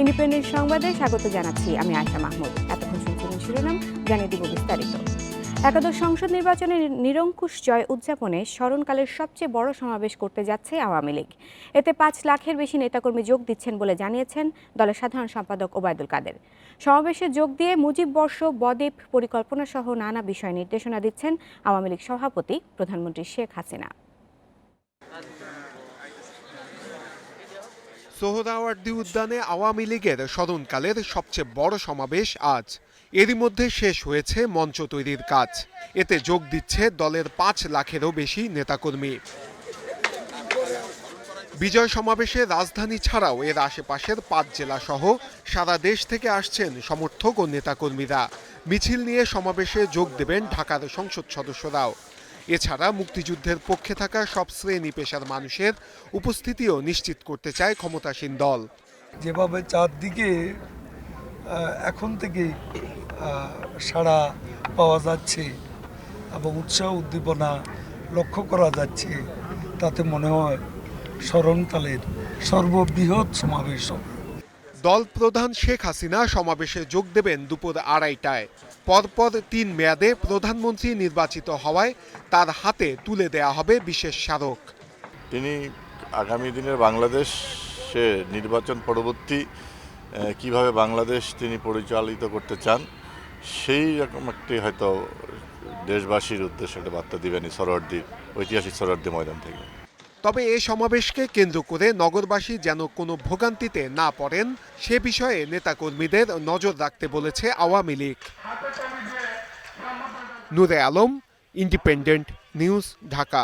Independent সংবাদে স্বাগত জানাচ্ছি আমি আয়শা মাহমুদ। এতক্ষণ শুনছিলেন শিরোনাম, জানিয়ে দিব বিস্তারিত। একাদশ সংসদ নির্বাচনে নিরঙ্কুশ জয় উদযাপনে স্মরণকালের সবচেয়ে বড় সমাবেশ করতে যাচ্ছে আওয়ামী লীগ। এতে পাঁচ লাখের বেশি নেতাকর্মী যোগ দিচ্ছেন বলে জানিয়েছেন দলের সাধারণ সম্পাদক ওবায়দুল কাদের। সমাবেশে যোগ দিয়ে মুজিব বর্ষ বদ্বীপ পরিকল্পনা সহ নানা বিষয় নির্দেশনা দিচ্ছেন আওয়ামী লীগ সভাপতি প্রধানমন্ত্রী শেখ হাসিনা। সোহরাওয়ার্দী উদ্যানে আওয়ামী লীগের স্মরণকালের সবচেয়ে বড় সমাবেশ আজ। এরই মধ্যে শেষ হয়েছে মঞ্চ তৈরির কাজ। এতে যোগ দিচ্ছে দলের পাঁচ লাখেরও বেশি নেতাকর্মী। বিজয় সমাবেশে রাজধানী ছাড়াও এর আশেপাশের পাঁচ জেলা সহ সারা দেশ থেকে আসছেন সমর্থক ও নেতাকর্মীরা। মিছিল নিয়ে সমাবেশে যোগ দেবেন ঢাকার সংসদ সদস্যরাও। এছাড়া মুক্তিযুদ্ধের পক্ষে থাকা সব শ্রেণি পেশার মানুষের উপস্থিতিও নিশ্চিত করতে চায় ক্ষমতাসীন দল। যেভাবে চারদিকে এখন থেকে সাড়া পাওয়া যাচ্ছে এবং উৎসাহ উদ্দীপনা লক্ষ্য করা যাচ্ছে তাতে মনে হয় স্মরণকালের সর্ববৃহৎ সমাবেশ দল প্রধান শেখ হাসিনা সমাবেশে যোগ দেবেন দুপুর আড়াইটায়। পরপর তিন মেয়াদে প্রধানমন্ত্রী নির্বাচিত হওয়ায় তার হাতে তুলে দেয়া হবে বিশেষ স্মারক। তিনি আগামী দিনের বাংলাদেশে নির্বাচন পরবর্তী কীভাবে বাংলাদেশ তিনি পরিচালিত করতে চান, সেই রকম একটি হয়তো দেশবাসীর উদ্দেশ্যে একটা বার্তা দিবেন সরোয়ার্দির ঐতিহাসিক সরোয়ার্দি ময়দান থেকে। তবে এ সমাবেশকে কেন্দ্র করে নগরবাসী যেন কোনো ভোগান্তিতে না পড়েন, সে বিষয়ে নেতাকর্মীদের নজর রাখতে বলেছে Awami League. Noore Alam Independent News Dhaka.